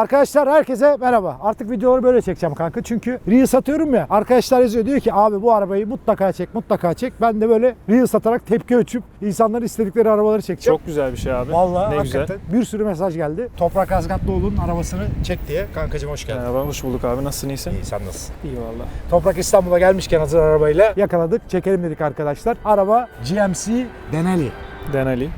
Arkadaşlar herkese merhaba. Artık videoları böyle çekeceğim kanka. Çünkü Reels satıyorum ya. Arkadaşlar yazıyor diyor ki abi bu arabayı mutlaka çek mutlaka çek. Ben de böyle Reels satarak tepki ölçüp insanların istedikleri arabaları çekeceğim. Çok güzel bir şey abi. Vallahi ne hakikaten bir sürü mesaj geldi. Toprak Azgatlıoğlu'nun arabasını çek diye. Kankacığım hoş güzel. geldin. Merhaba, hoş bulduk abi. Nasılsın, iyisin? İyi sen nasılsın? İyi valla. Toprak İstanbul'a gelmişken hazır arabayla yakaladık. Çekelim dedik arkadaşlar. Araba GMC Denali. Denali.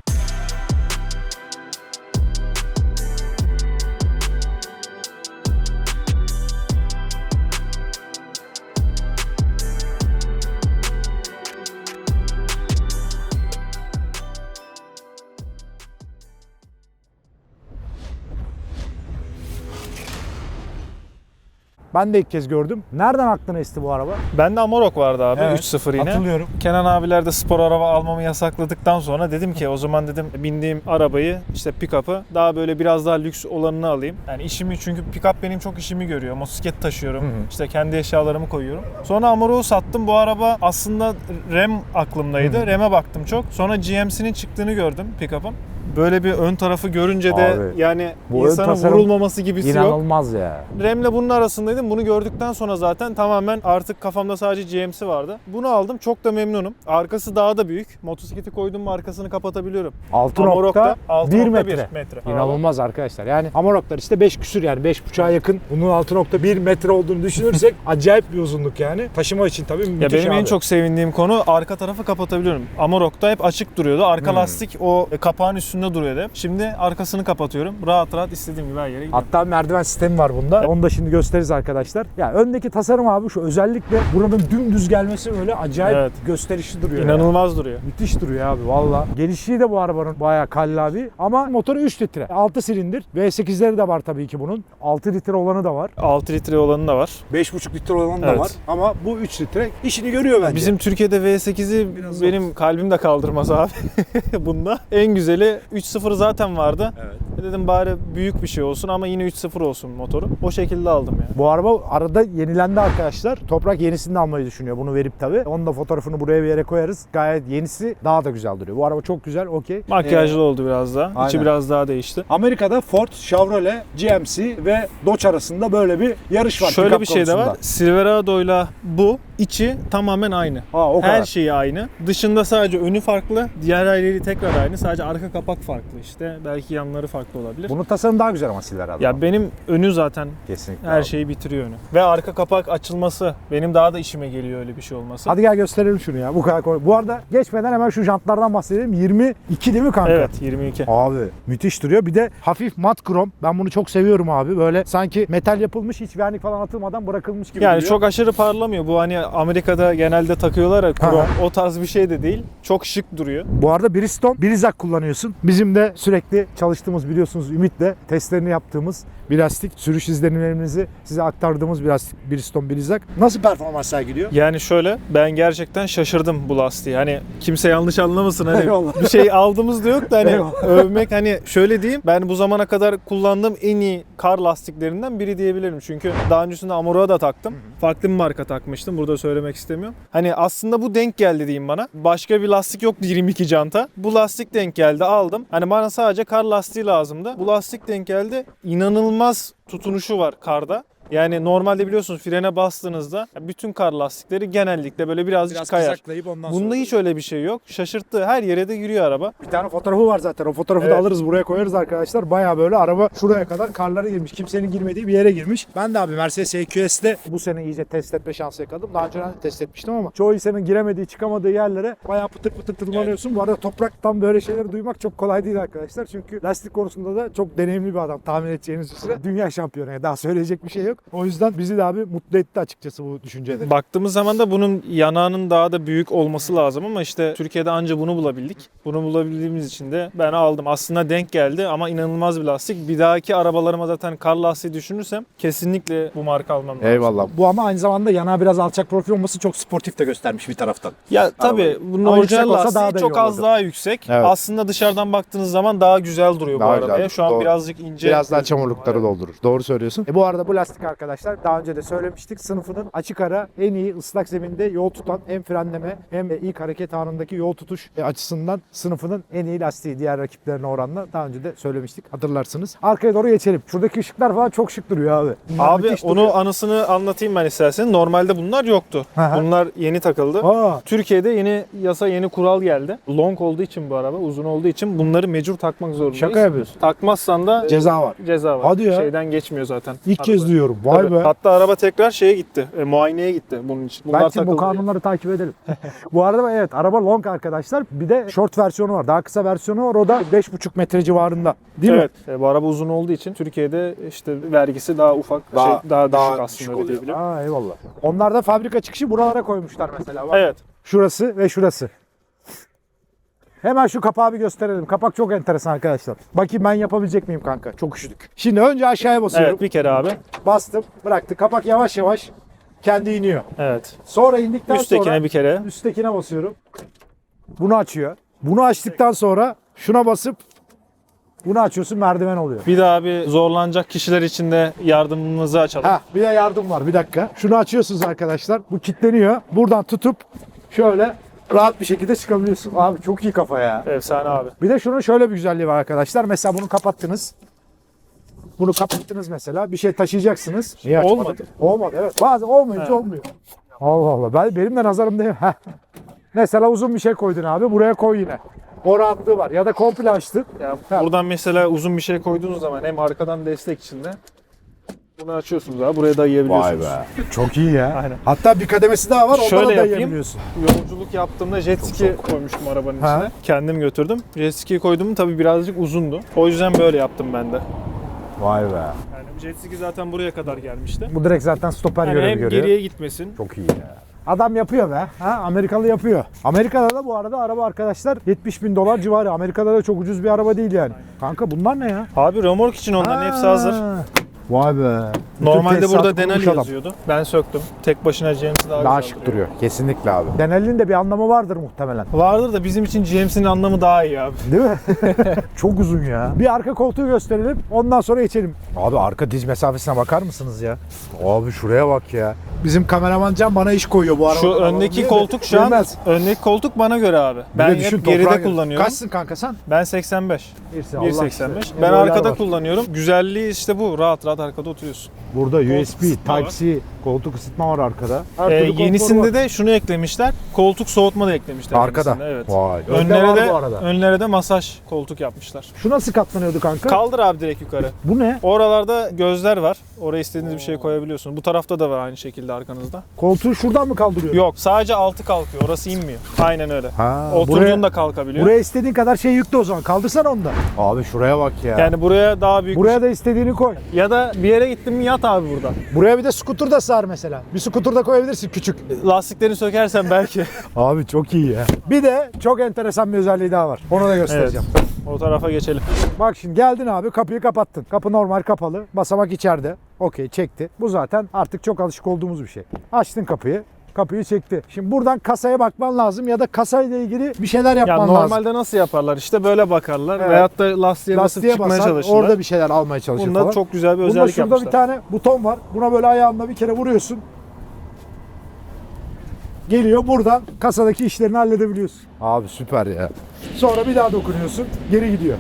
Ben de ilk kez gördüm. Nereden aklına esti bu araba? Bende Amarok vardı abi. Evet, 3.0 yine. Hatırlıyorum. Kenan abiler de spor araba almamı yasakladıktan sonra dedim ki o zaman dedim bindiğim arabayı işte pick-up'ı daha böyle biraz daha lüks olanını alayım. Yani işimi çünkü pick-up benim çok işimi görüyor. Motosiklet taşıyorum. Hı hı. işte kendi eşyalarımı koyuyorum. Sonra Amarok'u sattım. Bu araba aslında RAM aklımdaydı. Hı hı. RAM'e baktım çok. Sonra GMC'nin çıktığını gördüm pick-up'ın. Böyle bir ön tarafı görünce de Abi, yani bu ön insanın tasarım vurulmaması gibisi yok. İnanılmaz ya. Rem'le bunun arasındaydım. Bunu gördükten sonra zaten tamamen artık kafamda sadece GMC vardı. Bunu aldım. Çok da memnunum. Arkası daha da büyük. Motosikleti koydum mu arkasını kapatabiliyorum. Amarok'ta 6.1 6.1 metre. metre. İnanılmaz arkadaşlar. Yani Amaroklar işte 5 küsür yani 5.5'a yakın. Bunun 6.1 metre olduğunu düşünürsek acayip bir uzunluk yani. Taşıma için tabii Ya müthiş benim en abi. çok sevindiğim konu arka tarafı kapatabiliyorum. Amarok'ta hep açık duruyordu. Arka Hmm. lastik o kapağın üstünde duruyordu hep. Şimdi arkasını kapatıyorum. Rahat rahat istediğim gibi her yere gidiyorum. Hatta merdiven sistemi var bunda. Onu da şimdi gösteririz arkadaşlar. Ya öndeki tasarım abi şu özellikle buranın dümdüz gelmesi öyle acayip Evet. gösterişli duruyor. İnanılmaz duruyor. Müthiş duruyor abi valla. Gelişliği de bu arabanın bayağı kallavi ama motoru 3 litre. 6 silindir. V8'leri de var tabii ki bunun. 6 litre olanı da var. 6 litre olanı da var. 5,5 litre olanı da Evet. var. Ama bu 3 litre işini görüyor bence. Bizim Türkiye'de V8'i Biraz benim kalbim de kaldırmaz abi bunda. En güzeli 3.0 zaten vardı. Evet. E Dedim bari büyük bir şey olsun ama yine 3.0 olsun motoru. O şekilde aldım yani. Bu araba arada yenilendi arkadaşlar. Toprak yenisini de almayı düşünüyor bunu verip tabii. Onun da fotoğrafını buraya bir yere koyarız. Gayet yenisi daha da güzel duruyor. Bu araba çok güzel okey. Makyajlı Ee, oldu biraz daha. aynen. İçi biraz daha değişti. Amerika'da Ford, Chevrolet, GMC ve Dodge arasında böyle bir yarış var. Şöyle bir şey de var. konusunda. Silverado'yla bu içi tamamen aynı. Ha, o kadar. Her şeyi aynı. Dışında sadece önü farklı. Diğer halleri tekrar aynı. Sadece arka kapak farklı işte. Belki yanları farklı olabilir. Bunun tasarımı daha güzel ama Silverado. Ya benim önü zaten kesinlikle. her abi. şeyi bitiriyor önü. Ve arka kapak açılması benim daha da işime geliyor öyle bir şey olması. Hadi gel gösterelim şunu ya. Bu kadar kolay. Bu arada geçmeden hemen şu jantlardan bahsedelim. 22 değil mi kanka? Evet 22. Abi müthiş duruyor. Bir de hafif mat krom. Ben bunu çok seviyorum abi. Böyle sanki metal yapılmış hiç vernik falan atılmadan bırakılmış gibi Yani duruyor. çok aşırı parlamıyor. Bu hani Amerika'da genelde takıyorlar ya krom. O tarz bir şey de değil. Çok şık duruyor. Bu arada Bridgestone, Blizzak kullanıyorsun. Bizim de sürekli çalıştığımız biliyorsunuz Ümit'le testlerini yaptığımız bir lastik. Sürüş izlenimlerimizi size aktardığımız bir lastik Bridgestone, Blizzak. Nasıl performans sergiliyor? Yani şöyle ben gerçekten şaşırdım bu lastiği. Hani kimse yanlış anlamasın hani bir şey aldığımız da yok da hani övmek hani şöyle diyeyim ben bu zamana kadar kullandığım en iyi kar lastiklerinden biri diyebilirim. Çünkü daha öncesinde Amoro'ya da taktım. Farklı bir marka takmıştım. Burada söylemek istemiyorum. Hani aslında bu denk geldi diyeyim bana. Başka bir lastik yoktu 22 janta. Bu lastik denk geldi aldım. Hani bana sadece kar lastiği lazımdı. Bu lastik denk geldi. İnanılmaz tutunuşu var karda. Yani normalde biliyorsunuz frene bastığınızda bütün kar lastikleri genellikle böyle birazcık kayar. ondan Bunda hiç öyle bir şey yok. Şaşırttı. Her yere de giriyor araba. Bir tane fotoğrafı var zaten. O fotoğrafı da Evet. alırız buraya koyarız arkadaşlar. Baya böyle araba şuraya kadar karlara girmiş. Kimsenin girmediği bir yere girmiş. Ben de abi Mercedes EQS'te bu sene iyice test etme şansı yakaladım. Daha önceden de test etmiştim ama çoğu insanın giremediği, çıkamadığı yerlere baya pıtır pıtır tırmanıyorsun. Bu arada topraktan böyle şeyleri duymak çok kolay değil arkadaşlar. Çünkü lastik konusunda da çok deneyimli bir adam. Tahmin edeceğiniz üzere. Dünya şampiyonu. Daha söyleyecek bir şey yok. O yüzden bizi de abi mutlu etti açıkçası bu düşünceleri. Baktığımız zaman da bunun yanağının daha da büyük olması lazım ama işte Türkiye'de anca bunu bulabildik. Bunu bulabildiğimiz için de ben aldım. Aslında denk geldi ama inanılmaz bir lastik. Bir dahaki arabalarıma zaten kar lastiği düşünürsem kesinlikle bu marka almam lazım. Eyvallah. Bu ama aynı zamanda yanağı biraz alçak profil olması çok sportif de göstermiş bir taraftan. Ya tabii bunun Ama yüksek orijinal olsa lastiği daha da iyi çok az olurdu. daha yüksek. Evet. Aslında dışarıdan baktığınız zaman daha güzel duruyor Daha bu güzel, arabaya. Şu an doğru. birazcık ince. Biraz daha çamurlukları doldurur. Doğru söylüyorsun. E bu arada bu lastik arkadaşlar. Daha önce de söylemiştik. Sınıfının açık ara en iyi ıslak zeminde yol tutan hem frenleme hem ilk hareket anındaki yol tutuş açısından sınıfının en iyi lastiği diğer rakiplerine oranla. Daha önce de söylemiştik hatırlarsınız. Arkaya doğru geçelim. Şuradaki ışıklar falan çok şık duruyor abi. Bunlar Abi onu duruyor. anısını anlatayım ben istersen. Normalde bunlar yoktu. Bunlar yeni takıldı. Aa, Türkiye'de yeni yasa, yeni kural geldi. Long olduğu için bu araba, uzun olduğu için bunları mecbur takmak zorundayız. şaka yapıyorsun. Takmazsan da Ceza var. ceza var. Hadi ya. Şeyden geçmiyor zaten. İlk Araba. kez duyuyorum. Vay Tabii. be. Hatta araba tekrar şeye gitti. E, muayeneye gitti bunun için. Bunlar Belki bu kanunları takip edelim. bu arada evet araba long arkadaşlar. Bir de short versiyonu var. Daha kısa versiyonu var. O da 5,5 metre civarında. Değil mi? evet. E, bu araba uzun olduğu için Türkiye'de işte vergisi daha ufak, daha, şey, daha, düşük aslında diyebilirim. Aa, eyvallah. Onlar da fabrika çıkışı buralara koymuşlar mesela. Bak. Evet. Şurası ve şurası. Hemen şu kapağı bir gösterelim. Kapak çok enteresan arkadaşlar. Bakayım ben yapabilecek miyim kanka? Çok üşüdük. Şimdi önce aşağıya basıyorum. Evet bir kere abi. Bastım, bıraktı. Kapak yavaş yavaş kendi iniyor. Evet. Sonra indikten Üsttekine sonra bir kere. üsttekine basıyorum. Bunu açıyor. Bunu açtıktan sonra şuna basıp bunu açıyorsun merdiven oluyor. Bir daha abi zorlanacak kişiler için de yardımımızı açalım. Ha bir de yardım var bir dakika. Şunu açıyorsunuz arkadaşlar. Bu kilitleniyor. Buradan tutup şöyle rahat bir şekilde çıkabiliyorsun. Abi çok iyi kafa ya. Efsane abi. Bir de şunun şöyle bir güzelliği var arkadaşlar. Mesela bunu kapattınız. Bunu kapattınız mesela. Bir şey taşıyacaksınız. Niye açmadın? Olmadı. Olmadı evet. Bazen olmayınca He. olmuyor. Allah Allah. Ben, benim de nazarım değil. Heh. Mesela uzun bir şey koydun abi. Buraya koy yine. O rahatlığı var. Ya da komple açtın. Ya buradan mesela uzun bir şey koyduğunuz zaman hem arkadan destek içinde bunu açıyorsunuz abi buraya dayayabiliyorsunuz. Çok iyi ya. Aynen. Hatta bir kademesi daha var. Şöyle da yapayım. Yolculuk yaptığımda jet ski koymuştum arabanın Ha. içine. Kendim götürdüm. Jet ski koyduğum tabii birazcık uzundu. O yüzden böyle yaptım ben de. Vay be. Yani jet ski zaten buraya kadar gelmişti. Bu direkt zaten stoper Yani görevi hem görüyor. geriye gitmesin. Çok iyi ya. Adam yapıyor be. Ha, Amerikalı yapıyor. Amerika'da da bu arada araba arkadaşlar 70 bin dolar civarı. Amerika'da da çok ucuz bir araba değil yani. Kanka bunlar ne ya? Abi remork için onların hepsi hazır. Vay be. Bütün Normalde burada Denali adam. yazıyordu. Ben söktüm. Tek başına James'i daha, Daha şık duruyor. Kesinlikle abi. Denel'in de bir anlamı vardır muhtemelen. Vardır da bizim için James'in anlamı daha iyi abi. Değil mi? Çok uzun ya. Bir arka koltuğu gösterelim. Ondan sonra geçelim. Abi arka diz mesafesine bakar mısınız ya? Abi şuraya bak ya. Bizim kameraman Can bana iş koyuyor bu araba. Şu öndeki koltuk şu an Bilmez. öndeki koltuk bana göre abi. Ben düşün, hep geride toprağa kullanıyorum. Kaçsın kanka sen? Ben 85. 1.85. Ne Ben boylar arkada var. kullanıyorum. Güzelliği işte bu. Rahat rahat arkada oturuyorsun. Burada USB, var. Type-C, koltuk ısıtma var arkada. Her Ee, türlü yenisinde var. de şunu eklemişler. Koltuk soğutma da eklemişler. Arkada. yenisinde, Evet. Vay. Önde Önlere de, arada. önlere de masaj koltuk yapmışlar. Şu nasıl katlanıyordu kanka? Kaldır abi direkt yukarı. bu ne? Oralarda gözler var. Oraya istediğiniz bir şey koyabiliyorsunuz. Bu tarafta da var aynı şekilde arkanızda. Koltuğu şuradan mı kaldırıyor? Yok sadece altı kalkıyor. Orası inmiyor. Aynen öyle. Ha, Oturduğunda kalkabiliyor. buraya istediğin kadar şey yüklü o zaman. Kaldırsana onu da. Abi şuraya bak ya. Yani buraya daha büyük Buraya da istediğini koy. ya da bir yere gittin mi yat abi burada. Buraya bir de skuter da sığar mesela. Bir skuter da koyabilirsin küçük. Lastiklerini sökersen belki. Abi çok iyi ya. Bir de çok enteresan bir özelliği daha var. Onu da göstereceğim. o tarafa geçelim. Bak şimdi geldin abi kapıyı kapattın. Kapı normal kapalı. Basamak içeride. Okey çekti. Bu zaten artık çok alışık olduğumuz bir şey. Açtın kapıyı. Kapıyı çekti. Şimdi buradan kasaya bakman lazım ya da kasayla ilgili bir şeyler yapman Ya lazım. normalde nasıl yaparlar? İşte böyle bakarlar Evet. veyahut da lastiğe, basıp Lastiğe çıkmaya basar, çalışırlar. orada bir şeyler almaya çalışır Bunda falan. çok güzel bir Bunda özellik şurada yapmışlar. bir tane buton var. Buna böyle ayağınla bir kere vuruyorsun. Geliyor buradan kasadaki işlerini halledebiliyorsun. Abi süper ya. Sonra bir daha dokunuyorsun. Geri gidiyor.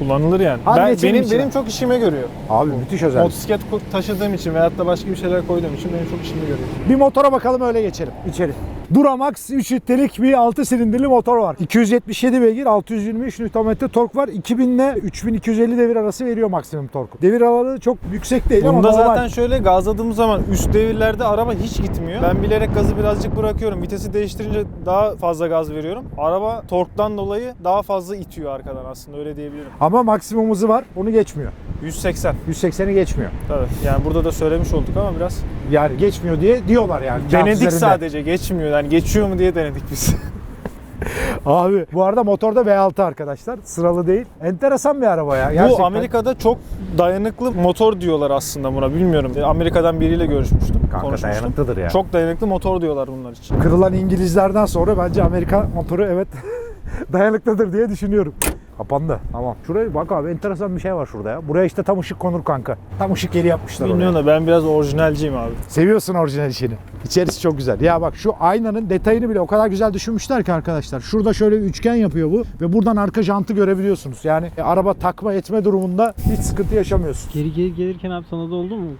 Kullanılır yani. Hadi Ben, benim içine. benim çok işime görüyor. Abi müthiş özellik. Motosiklet ko- taşıdığım için veyahut da başka bir şeyler koyduğum için benim çok işime görüyor. Bir motora bakalım öyle geçelim içeri. Duramax 3 litrelik bir 6 silindirli motor var. 277 beygir, 623 Nm tork var. 2000 ile 3250 devir arası veriyor maksimum torku. Devir aralığı çok yüksek değil ama Bunda normal. zaten şöyle gazladığım zaman üst devirlerde araba hiç gitmiyor. Ben bilerek gazı birazcık bırakıyorum. Vitesi değiştirince daha fazla gaz veriyorum. Araba torktan dolayı daha fazla itiyor arkadan aslında öyle diyebilirim. Ama maksimum hızı var. Onu geçmiyor. 180 180'i geçmiyor. tabii. Yani burada da söylemiş olduk ama biraz Yani geçmiyor diye diyorlar yani. denedik sadece geçmiyor. Yani geçiyor mu diye denedik biz. Abi bu arada motorda V6 arkadaşlar. Sıralı değil. Enteresan bir araba ya. Gerçekten. Bu Amerika'da çok dayanıklı motor diyorlar aslında buna bilmiyorum. Amerika'dan biriyle görüşmüştüm, Kanka konuşmuştum. dayanıklıdır ya. Çok dayanıklı motor diyorlar bunlar için. Kırılan İngilizlerden sonra bence Amerika motoru evet dayanıklıdır diye düşünüyorum. Kapandı. Tamam. Şuraya bak abi enteresan bir şey var şurada ya. Buraya işte tam ışık konur kanka. Tam ışık yeri yapmışlar oraya. Bilmiyorum da ben biraz orijinalciyim abi. Seviyorsun orijinal işini. İçerisi çok güzel. Ya bak şu aynanın detayını bile o kadar güzel düşünmüşler ki arkadaşlar. Şurada şöyle bir üçgen yapıyor bu ve buradan arka jantı görebiliyorsunuz. Yani e, araba takma etme durumunda hiç sıkıntı yaşamıyorsun. Geri geri gelirken abi sana da oldu mu?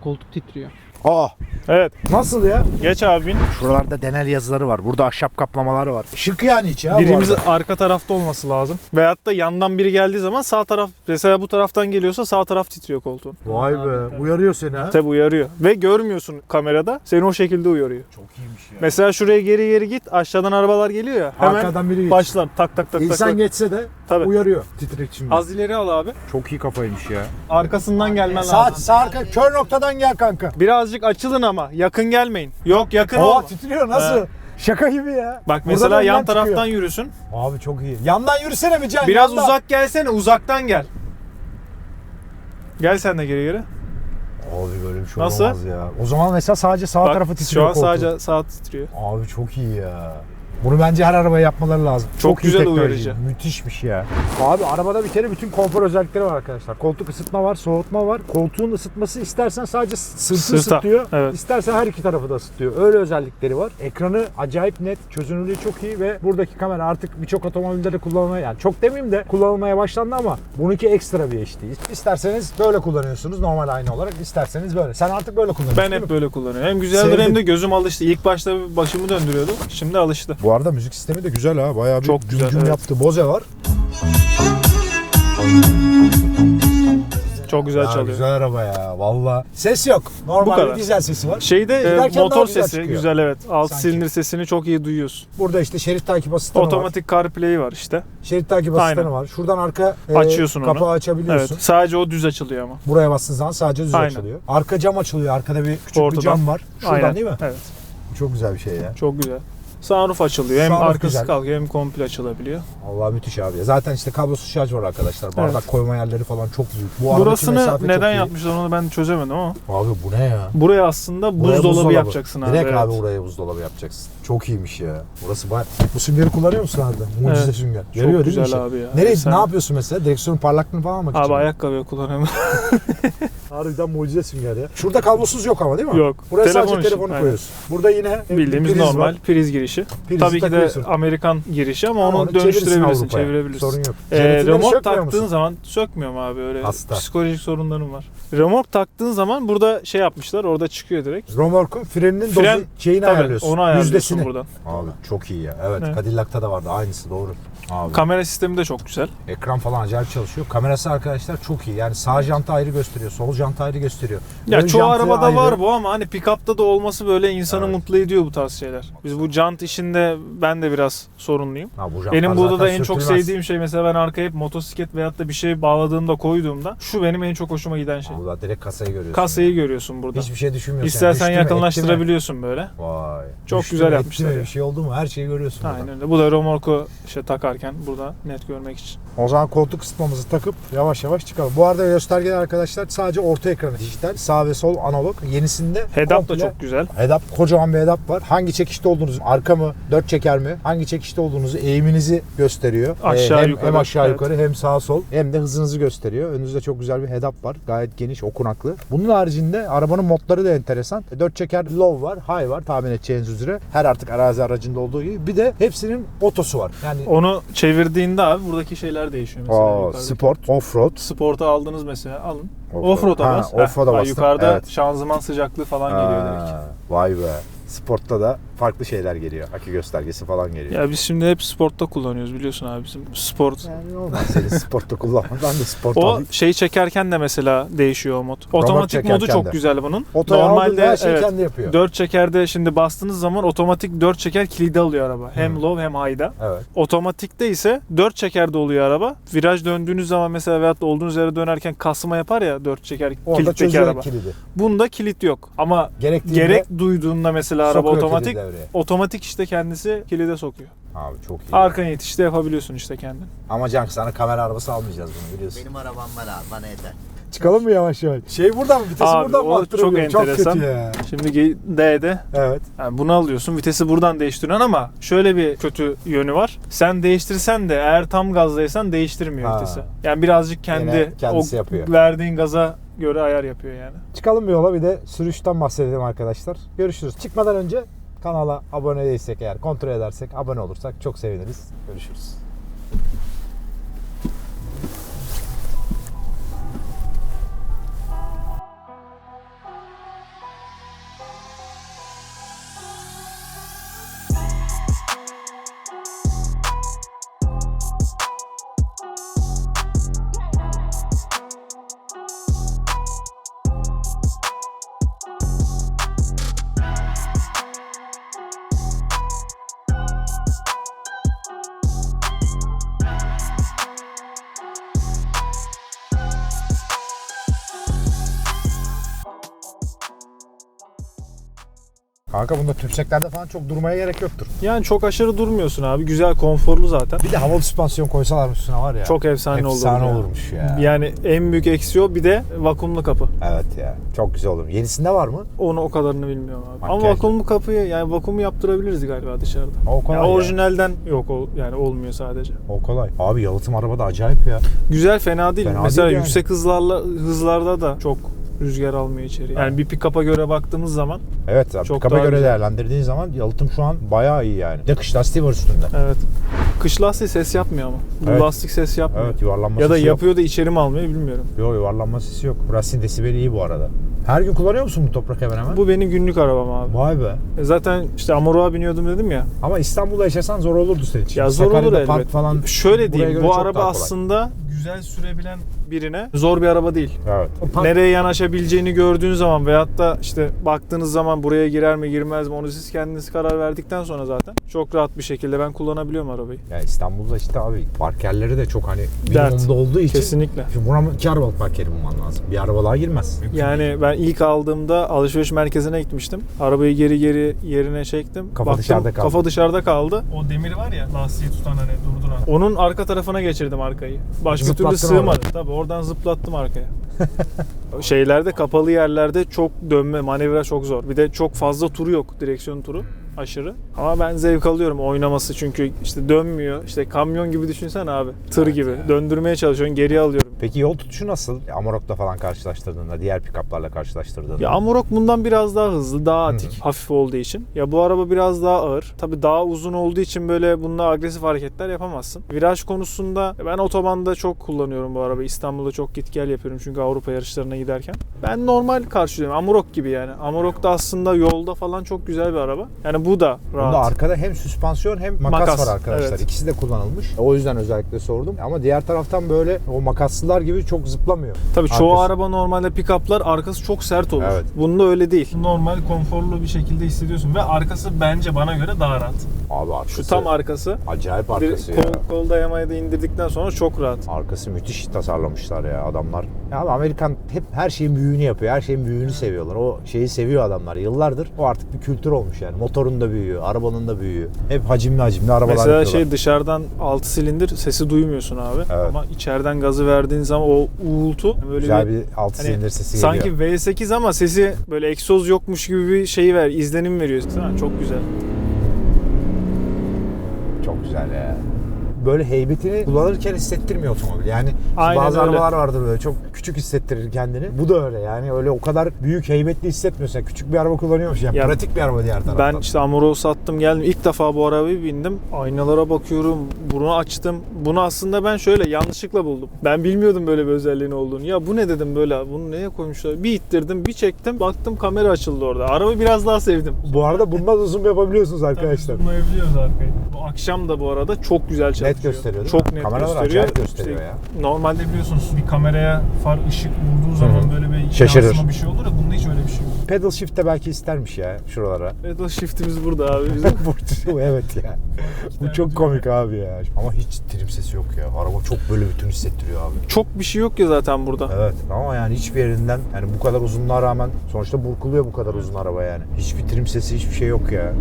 Koltuk titriyor. Aa Evet. nasıl ya? Geç abi bin. Şuralarda denel yazıları var. Burada ahşap kaplamaları var. Şık yani içi ya bu Birimiz arada. arka tarafta olması lazım. Veyahut da yandan biri geldiği zaman sağ taraf mesela bu taraftan geliyorsa sağ taraf titriyor koltuğun. Vay be uyarıyor seni ha. Tabi uyarıyor. Ve görmüyorsun kamerada. Seni o şekilde uyarıyor. Çok iyiymiş ya. Mesela şuraya geri geri git. Aşağıdan arabalar geliyor ya. Hemen Arkadan biri geçti. başlar. Tak tak tak tak. İnsan tak. geçse de Tabii. uyarıyor titrek şimdi. Az ileri al abi. Çok iyi kafaymış ya. Arkasından gelmen Sağ, lazım. sağ arka kör noktadan gel kanka. Birazcık açılın ama. Yakın gelmeyin. Yok yakın Aa olma. titriyor nasıl? He. Şaka gibi ya. Bak Buradan mesela önden yan çıkıyor. taraftan yürüsün. Abi çok iyi. Yandan yürüsene mi Can? Biraz Yandan. uzak gelsene. Uzaktan gel. Gel sen de geri geri. Abi böyle bir şey Nasıl? olamaz ya. O zaman mesela sadece sağ Bak, tarafı titriyor Şu an koltuğun. sadece sağ titriyor. Abi çok iyi ya. Bunu bence her arabaya yapmaları lazım. Çok iyi güzel uyarıcı. Müthişmiş ya. Abi arabada bir kere bütün konfor özellikleri var arkadaşlar. Koltuk ısıtma var, soğutma var. Koltuğun ısıtması istersen sadece sırtı Sırta, ısıtıyor. evet. İstersen her iki tarafı da ısıtıyor. Öyle özellikleri var. Ekranı acayip net, çözünürlüğü çok iyi ve buradaki kamera artık birçok otomobilde de kullanılmaya yani çok demeyeyim de kullanılmaya başlandı ama bununki ekstra bir HD. İsterseniz böyle kullanıyorsunuz normal aynı olarak. isterseniz böyle. Sen artık böyle kullanıyorsun Ben hep mi? böyle kullanıyorum. Hem güzeldir Sevdim. hem de gözüm alıştı. İlk başta başımı döndürüyordu. Şimdi alıştı. Bu arada müzik sistemi de güzel ha. Bayağı bir Çok güzel, evet. yaptı. Bose var. Çok güzel Ya çalıyor. güzel araba ya valla. Ses yok. Normal kadar. bir dizel sesi var. Şeyde e, Giderken daha motor güzel sesi çıkıyor. güzel evet. Alt Sanki. silindir sesini çok iyi duyuyorsun. Burada işte şerit takip asistanı var. Otomatik CarPlay var işte. Şerit takip asistanı Aynen. var. Şuradan arka e, Açıyorsun onu. kapağı Evet. açabiliyorsun. Sadece o düz açılıyor ama. Buraya bastığın zaman sadece düz Aynen. açılıyor. Arka cam açılıyor. Arkada bir küçük bir Ortadan. cam var. Şuradan Aynen. değil mi? Evet. Çok güzel bir şey ya. Çok güzel. Sunroof açılıyor. Hem Sunroof arkası güzel. kalkıyor hem komple açılabiliyor. Allah müthiş abi. ya. Zaten işte kablosuz şarj var arkadaşlar. Bardak Evet. koyma yerleri falan çok büyük. Bu aradaki Burasını çok neden iyi. yapmışlar onu ben çözemedim ama. Abi bu ne ya? Buraya aslında Buraya buzdolabı, yapacaksın abi. Direkt evet. abi buraya buzdolabı yapacaksın. Çok iyiymiş ya. Burası baya... Bu süngeri kullanıyor musun abi? Mucize Evet. sünger. Çok Yarıyor değil mi güzel işe? abi ya. Nereye, Sen- ne yapıyorsun mesela? Direksiyonun parlaklığını falan almak için. Abi mi? ayakkabı kullanıyorum. Harbiden mucize sünger ya. Şurada kablosuz yok ama değil mi? Yok. Buraya Telefon sadece için, telefonu aynen. koyuyorsun. Burada yine Bildiğimiz priz normal var. priz girişi. Prizi Tabii ki de. Amerikan girişi ama Ama onu, dönüştürebilirsin, çevirebilirsin. Sorun yok. Ee, sökmüyor taktığın musun? zaman sökmüyorum abi öyle Hasta. psikolojik sorunlarım var. Remork taktığın zaman burada şey yapmışlar orada çıkıyor direkt. Remorkun freninin Fren- dozu şeyini Tabii ayarlıyorsun. onu ayarlıyorsun Buradan. Abi çok iyi ya. Evet Evet. Cadillac'ta da vardı aynısı doğru. Abi. Kamera sistemi de çok güzel. Ekran falan acayip çalışıyor. Kamerası arkadaşlar çok iyi. Yani sağ jantı ayrı gösteriyor, sol jantı ayrı gösteriyor. Ya Ön çoğu arabada ayrı. var bu ama hani pick-up'ta da olması böyle insanı Evet. mutlu ediyor bu tarz şeyler. Biz bu jant işinde ben de biraz sorunluyum. Ha, bu Benim burada da en çok sevdiğim şey mesela ben arkaya hep motosiklet veyahut da bir şey bağladığımda koyduğumda şu benim en çok hoşuma giden şey. Burada direkt kasayı görüyorsun. Kasayı yani. görüyorsun burada. Hiçbir şey düşünmüyorsun. İstersen Yani. Mi? yakınlaştırabiliyorsun böyle. Vay. Çok Düştü güzel yapmışlar ya. Bir şey oldu mu her şeyi görüyorsun. Aynen öyle. Bu da remorku işte takarken burada net görmek için. O zaman koltuk ısıtmamızı takıp yavaş yavaş çıkalım. Bu arada göstergeler arkadaşlar sadece orta ekranı dijital. Sağ ve sol analog. Yenisinde Head-up da komple çok güzel. Head-up kocaman bir head-up var. Hangi çekişte olduğunuzu, arka mı, dört çeker mi, hangi çekişte olduğunuzu, eğiminizi gösteriyor. Ee, Aşağı hem, yukarı, Hem aşağı evet. yukarı hem sağ sol hem de hızınızı gösteriyor. Önünüzde çok güzel bir head-up var. Gayet geniş, okunaklı. Bunun haricinde arabanın modları da enteresan. Dört çeker low var, high var tahmin edeceğiniz üzere. Her artık arazi aracında olduğu gibi. Bir de hepsinin otosu var. Yani Onu çevirdiğinde abi buradaki şeyler değişiyor mesela. Aa, yukarıdaki. sport, off-road. Sport'a aldınız mesela alın. Offroad. Offroad'a Ha, bas. offroad'a bastım. Yukarıda Evet. şanzıman sıcaklığı falan geliyor direkt. Ha, Vay be. Sportta da farklı şeyler geliyor. Akü göstergesi falan geliyor. Ya biz şimdi hep sportta kullanıyoruz biliyorsun abi bizim sport. Yani olmaz senin sportta kullanman. Ben de sport O alayım. şeyi çekerken de mesela değişiyor o mod. Otomatik modu çok de. güzel bunun. Otoya aldığında her şeyi evet, kendi yapıyor. 4 çekerde şimdi bastığınız zaman otomatik 4 çeker kilidi alıyor araba. Hem Hmm. low hem high'da. Evet. Otomatikte ise 4 çekerde oluyor araba. Viraj döndüğünüz zaman mesela veyahut da olduğunuz yere dönerken kasma yapar ya 4 çeker Orada kilitteki araba. kilidi. Bunda kilit yok. Ama gerek duyduğunda mesela araba otomatik kilidi devreye. otomatik işte kendisi kilide sokuyor. Abi çok iyi. Arka yetişte yapabiliyorsun işte kendin. Ama Can sana kamera arabası almayacağız bunu biliyorsun. Benim arabam var abi bana yeter. Çıkalım mı yavaş yavaş? Şey buradan mı? Vitesi Abi, buradan mı o çok enteresan. kötü ya. Şimdi D'de Evet. yani bunu alıyorsun vitesi buradan değiştiriyorsun ama şöyle bir kötü yönü var. Sen değiştirsen de eğer tam gazdaysan değiştirmiyor Ha. vitesi. Yani birazcık kendi Yine kendisi o yapıyor. verdiğin gaza göre ayar yapıyor yani. Çıkalım bir yola bir de sürüşten bahsedelim arkadaşlar. Görüşürüz. Çıkmadan önce kanala abone değilsek eğer kontrol edersek abone olursak çok seviniriz. Görüşürüz. Kanka bunda tüpseklerde falan çok durmaya gerek yoktur. Yani çok aşırı durmuyorsun abi. Güzel konforlu zaten. Bir de havalı süspansiyon koysalar üstüne var ya. Çok efsane, efsane olur. ya. olurmuş ya. Yani en büyük eksi o bir de vakumlu kapı. Evet ya. Çok güzel olur. Yenisinde var mı? Onu o kadarını bilmiyorum abi. Ama Makyaj. vakumlu kapıyı yani vakumu yaptırabiliriz galiba dışarıda. O kolay. Yani ya. orijinalden yok yani olmuyor sadece. O kolay. Abi yalıtım arabada acayip ya. Güzel fena değil. Fena Mesela değil yani. yüksek hızlarla hızlarda da çok rüzgar almıyor içeri. Yani bir pick-up'a göre baktığımız zaman Evet abi. Çok Kapa daha göre güzel. değerlendirdiğin zaman yalıtım şu an bayağı iyi yani. Bir de kış lastiği var üstünde. evet. Kış lastiği ses yapmıyor ama. Bu Evet. lastik ses yapmıyor. Evet yuvarlanma Ya da sesi yok. yapıyor da içeri mi almıyor bilmiyorum. Yok yuvarlanma sesi yok. Burası desibeli iyi bu arada. Her gün kullanıyor musun bu toprak hemen hemen? Bu benim günlük arabam abi. Vay be. E Zaten işte Amarok'a biniyordum dedim ya. Ama İstanbul'da yaşasan zor olurdu senin için. Ya zor olur Sakarya'da elbet. park falan. Şöyle buraya diyeyim göre bu çok araba daha kolay. aslında güzel sürebilen birine zor bir araba değil. Evet. Nereye yanaşabileceğini gördüğün zaman veyahut da işte baktığınız zaman buraya girer mi girmez mi onu siz kendiniz karar verdikten sonra zaten çok rahat bir şekilde ben kullanabiliyorum arabayı. Ya İstanbul'da işte abi park yerleri de çok hani Dert. minimumda olduğu için. Kesinlikle. Şimdi buna iki arabalık park yeri bulman lazım. Bir araba daha girmez. Mümkün değil. Yani ben ilk aldığımda alışveriş merkezine gitmiştim. Arabayı geri geri yerine çektim. Kafa dışarıda kaldı. Kafa dışarıda kaldı. O demir var ya lastiği tutan hani durduran. Onun arka tarafına geçirdim arkayı. Başka türlü Zıplattın sığmadı. oradan. Tabii oradan zıplattım arkaya. Şeylerde kapalı yerlerde çok dönme, manevra çok zor. Bir de çok fazla turu yok, direksiyon turu aşırı. Ama ben zevk alıyorum oynaması çünkü işte dönmüyor. İşte kamyon gibi düşünsen abi. Tır Evet gibi. ya. Döndürmeye çalışıyorsun, geriye alıyorum. Peki yol tutuşu nasıl? Amarok'la falan karşılaştırdığında, diğer pick-up'larla karşılaştırdığında. Ya Amarok bundan biraz daha hızlı, daha atik, hafif olduğu için. Ya bu araba biraz daha ağır. Tabii daha uzun olduğu için böyle bununla agresif hareketler yapamazsın. Viraj konusunda ben otobanda çok kullanıyorum bu arabayı. İstanbul'da çok git gel yapıyorum çünkü Avrupa yarışlarına giderken. Ben normal karşılıyorum. Amarok gibi yani. Amarok da aslında yolda falan çok güzel bir araba. Yani bu da rahat. Bunda arkada hem süspansiyon hem makas, Makas, var arkadaşlar. evet. İkisi de kullanılmış. O yüzden özellikle sordum. Ama diğer taraftan böyle o makaslılar gibi çok zıplamıyor. Tabii çoğu Arkası. araba normalde pick-up'lar arkası çok sert olur. Evet. Bunda öyle değil. Normal konforlu bir şekilde hissediyorsun ve arkası bence bana göre daha rahat. Abi arkası. Şu tam arkası. Acayip arkası ya. kol, kol dayamayı da indirdikten sonra çok rahat. Arkası müthiş tasarlamışlar ya adamlar. Ya abi Amerikan hep her şeyin büyüğünü yapıyor. Her şeyin büyüğünü seviyorlar. O şeyi seviyor adamlar yıllardır. O artık bir kültür olmuş yani. Motorun da büyüğü, arabanın da büyüğü. Hep hacimli hacimli arabalar Mesela yapıyorlar. şey dışarıdan 6 silindir sesi duymuyorsun abi. Evet. Ama içeriden gazı verdiğin zaman o uğultu böyle Güzel bir, bir alt hani silindir sesi sanki geliyor. V8 ama sesi böyle egzoz yokmuş gibi bir şey ver, izlenim veriyor. Çok güzel. Çok güzel ya. Böyle heybetini kullanırken hissettirmiyor otomobil. Yani Aynen bazı öyle. arabalar vardır böyle çok küçük hissettirir kendini. Bu da öyle yani öyle o kadar büyük heybetli hissetmiyorsun. Yani küçük bir araba kullanıyormuş yani. Ya pratik bir araba diğer taraftan. Ben işte Amarok'u sattım geldim. İlk defa bu arabayı bindim. Aynalara bakıyorum. Bunu açtım. Bunu aslında ben şöyle yanlışlıkla buldum. Ben bilmiyordum böyle bir özelliğin olduğunu. Ya bu ne dedim böyle. Bunu neye koymuşlar? Bir ittirdim, bir çektim. Baktım kamera açıldı orada. Arabayı biraz daha sevdim. Bu arada bundan da zoom yapabiliyorsunuz arkadaşlar. Zoomlayabiliyoruz arkayı. Bu akşam da bu arada çok güzel çalışıyor. Net gösteriyor Çok net Kameralar gösteriyor. acayip gösteriyor İşte ya. Normalde biliyorsunuz bir kameraya far ışık vurduğu zaman böyle bir Şaşırır. yansıma bir şey olur ya bunda hiç öyle bir şey yok. Pedal shift de belki istermiş ya şuralara. Pedal shift'imiz burada abi bizim. Bu evet ya. Bu çok komik abi ya. Ama hiç trim sesi yok ya. Araba çok böyle bütün hissettiriyor abi. çok bir şey yok ya zaten burada. Evet ama yani hiçbir yerinden yani bu kadar uzunluğa rağmen sonuçta burkuluyor bu kadar uzun araba yani. Hiçbir trim sesi hiçbir şey yok ya.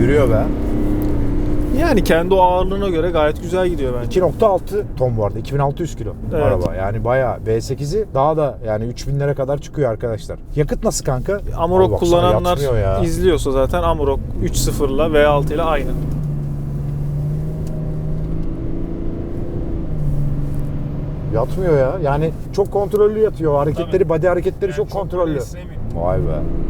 Yürüyor be. Yani kendi o ağırlığına göre gayet güzel gidiyor bence. 2.6 ton bu arada. 2600 kilo Evet. araba. Yani bayağı V8'i daha da yani 3000'lere kadar çıkıyor arkadaşlar. Yakıt nasıl kanka? Amarok kullananlar ya. izliyorsa zaten Amarok 3.0'la V6 ile aynı. Yatmıyor ya. Yani çok kontrollü yatıyor. Hareketleri, Tabii. body hareketleri çok kontrollü. Vay be.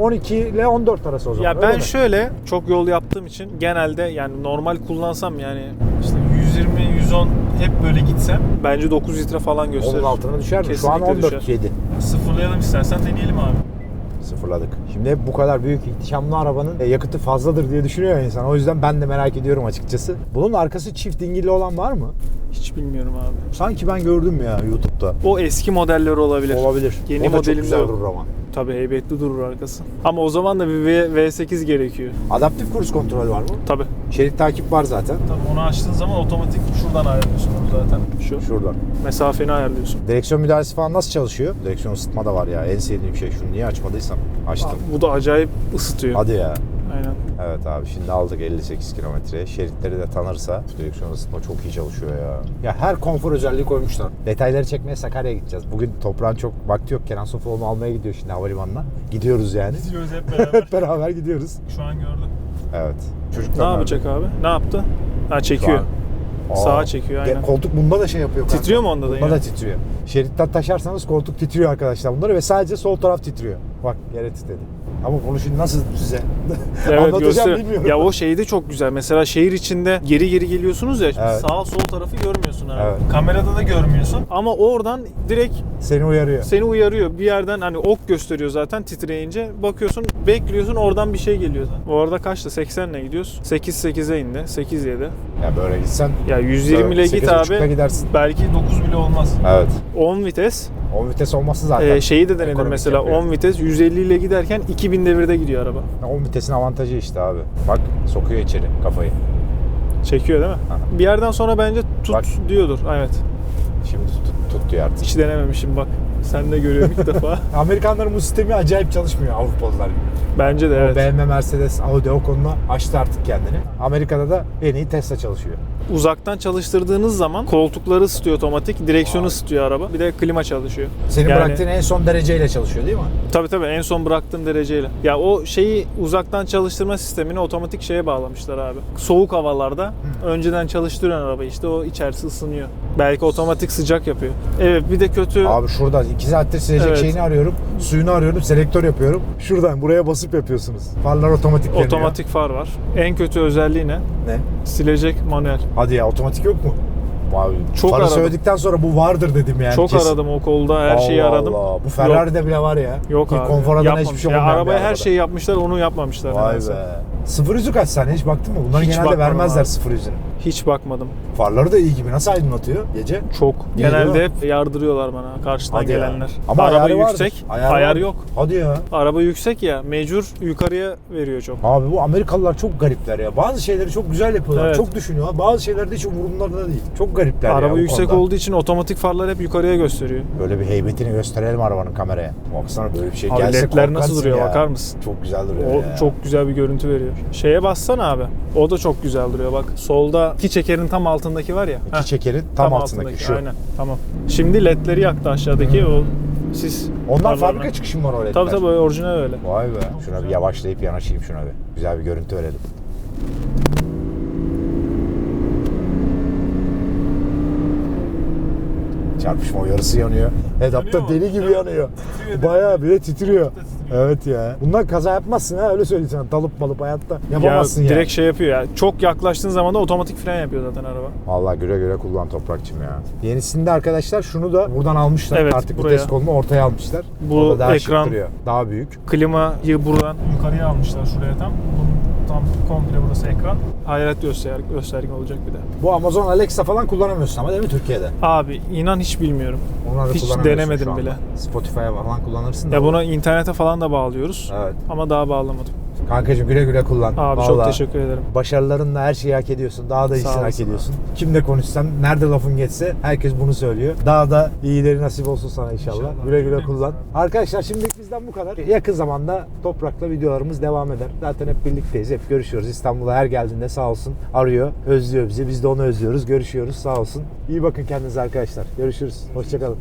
12 ile 14 arası o zaman. Ya ben mi? şöyle çok yol yaptığım için genelde yani normal kullansam yani işte 120 110 hep böyle gitsem bence 9 litre falan gösterir. Onun altına düşer mi? Şu an Kesinlikle 14 düşer. 7. Sıfırlayalım istersen deneyelim abi. Sıfırladık. Şimdi hep bu kadar büyük ihtişamlı arabanın e, yakıtı fazladır diye düşünüyor insan. O yüzden ben de merak ediyorum açıkçası. Bunun arkası çift dingilli olan var mı? Hiç bilmiyorum abi. Sanki ben gördüm ya YouTube'da. O eski modelleri olabilir. Olabilir. Yeni o da çok güzel durur ama. Tabii heybetli durur arkası. Ama o zaman da bir V- V8 gerekiyor. Adaptif kruz kontrol var mı? Tabii. Şerit takip var zaten. Tabii onu açtığın zaman otomatik şuradan ayarlıyorsun onu zaten. Şu. Şuradan. Mesafeni ayarlıyorsun. Direksiyon müdahalesi falan nasıl çalışıyor? Direksiyon ısıtma da var ya. En sevdiğim şey. Şunu niye açmadıysam açtım. Bu da acayip ısıtıyor. Hadi ya. Evet abi şimdi aldık 58 kilometreye. Şeritleri de tanırsa direksiyon ısıtma çok iyi çalışıyor ya. Ya her konfor özelliği koymuşlar. Detayları çekmeye Sakarya'ya gideceğiz. Bugün toprağın çok vakti yok. Kenan Sofuoğlu almaya gidiyor şimdi havalimanına. Gidiyoruz yani. Gidiyoruz hep beraber. Hep beraber gidiyoruz. Şu an gördüm. Evet. Ne Çocuklar yapacak abi? Ne yaptı? Ha çekiyor. Aa, Sağa çekiyor, aynen. Koltuk bunda da şey yapıyor. kanka. Titriyor mu onda da Bunda yine? da titriyor. Şeritten taşarsanız koltuk titriyor arkadaşlar bunları ve sadece sol taraf titriyor. Bak yere titredi. Ama bunu şimdi nasıl size Evet anlatacağım göster. bilmiyorum. Ya o şeyde çok güzel. Mesela şehir içinde geri geri geliyorsunuz ya. Evet. Sağ sol tarafı görmüyorsun abi. Evet. Kamerada da görmüyorsun. Ama oradan direkt Seni uyarıyor. seni uyarıyor. Bir yerden hani ok gösteriyor zaten titreyince. Bakıyorsun bekliyorsun oradan bir şey geliyor zaten. O arada kaçtı? 80 ile gidiyoruz. 8 8'e indi. 8 7. Ya böyle gitsen Ya 120 ile git 8.5'la abi. gidersin. Belki 9 bile olmaz. Evet. 10 vites. 10 vites olması zaten. Ee, şeyi de denedim mesela yapıyor. 10 vites 150 ile giderken 2000 devirde gidiyor araba. 10 vitesin avantajı işte abi. Bak sokuyor içeri kafayı. Çekiyor değil mi? Aha. Bir yerden sonra bence tut Bak. diyordur. Evet. Şimdi tut, tut diyor artık. Hiç denememişim bak. Sen de görüyorum ilk defa. Amerikanların bu sistemi acayip çalışmıyor Avrupalılar gibi. Bence de evet. O BMW, Mercedes, Audi o konuda açtı artık kendini. Amerika'da da en iyi Tesla çalışıyor. Uzaktan çalıştırdığınız zaman koltukları ısıtıyor otomatik, direksiyonu ısıtıyor araba. Bir de klima çalışıyor. Senin Yani- bıraktığın en son dereceyle çalışıyor değil mi? Tabii tabii en son bıraktığın dereceyle. Ya o şeyi uzaktan çalıştırma sistemini otomatik şeye bağlamışlar abi. Soğuk havalarda önceden çalıştıran araba işte o içerisi ısınıyor. Belki otomatik sıcak yapıyor. Evet bir de kötü Abi şurada 2 saattir silecek Evet. şeyini arıyorum. Suyunu arıyorum, selektör yapıyorum. Şuradan buraya basıp yapıyorsunuz. Farlar otomatik yanıyor. otomatik far var. En kötü özelliği ne? Ne? Silecek manuel. Hadi ya otomatik yok mu? Abi, Çok farı aradım. söyledikten sonra bu vardır dedim yani. Çok kesin. aradım o kolda her şeyi Allah aradım. Allah. Bu Ferrari'de bile var ya. Yok abi. konfor adına yapmamış. hiçbir şey ya olmayan arabaya her şeyi yapmışlar onu yapmamışlar. Vay nedense. be. Sıfır yüzü kaç saniye hiç baktın mı? Bunları Hiç genelde vermezler abi. sıfır yüzünü. Hiç bakmadım. Farları da iyi gibi. Nasıl aydınlatıyor gece? Çok. Niye Genelde hep yardırıyorlar bana karşıdan Hadi ya. gelenler. Ama Araba ayarı vardır. yüksek, Ayarı ayar yok. Hadi ya. Araba yüksek ya mecbur yukarıya veriyor çok. Abi bu Amerikalılar çok garipler ya. Bazı şeyleri çok güzel yapıyorlar. Evet. Çok düşünüyorlar. Bazı şeyler de hiç umurumda değil. Çok garipler ya Araba bu yüksek konuda. olduğu için otomatik farlar hep yukarıya gösteriyor. Böyle bir heybetini gösterelim arabanın kameraya. Baksana böyle bir şey Abi gelse ledler nasıl korkarsın duruyor ya. bakar mısın? Çok güzel duruyor O ya. çok güzel bir görüntü veriyor. Şeye bassana abi. O da çok güzel duruyor bak. Solda iki çekerin tam altındaki var ya. İki Heh, çekerin tam, altındaki, şu. Aynen tamam. Şimdi ledleri yaktı aşağıdaki o sis. Onlar farlarına. fabrika çıkışı mı var o ledler? Tabii tabii orijinal öyle. Vay be. Şuna bir yavaşlayıp yanaşayım şuna bir. Güzel bir görüntü verelim. Çarpışma uyarısı yanıyor. Edapta deli gibi yanıyor. Bayağı bile titriyor. Evet ya. Bundan kaza yapmazsın ha öyle söyleyeyim sana. Dalıp balıp hayatta yapamazsın ya, ya. direkt şey yapıyor ya. Çok yaklaştığın zaman da otomatik fren yapıyor zaten araba. Vallahi güle güle kullan toprakçım ya. Yenisinde arkadaşlar şunu da buradan almışlar. Evet, Artık buraya. vites kolunu ortaya almışlar. Bu O da daha ekran-. Daha büyük. Klimayı buradan yukarıya almışlar şuraya tam. Tam komple burası ekran. Hayret göster gösterge olacak bir de. Bu Amazon Alexa falan kullanamıyorsun ama değil mi Türkiye'de? Abi inan hiç bilmiyorum. Onları Hiç denemedim bile. Spotify'a falan kullanırsın da. Ya buna internete falan da bağlıyoruz. Evet. Ama daha bağlamadım. Kankacığım güle güle kullan. Abi çok Vallahi teşekkür ederim. Başarılarınla her şeyi hak ediyorsun. Daha da iyisini Sağ hak olasın ediyorsun. Kimle konuşsam, nerede lafın geçse herkes bunu söylüyor. Daha da iyileri nasip olsun sana inşallah. İnşallah. Güle güle kullan. Arkadaşlar şimdilik bizden bu kadar. Yakın zamanda Toprak'la videolarımız devam eder. Zaten hep birlikteyiz. Hep görüşüyoruz. İstanbul'a her geldiğinde sağ olsun arıyor. Özlüyor bizi. Biz de onu özlüyoruz. Görüşüyoruz. Sağ olsun. İyi bakın kendinize arkadaşlar. Görüşürüz. Hoşçakalın.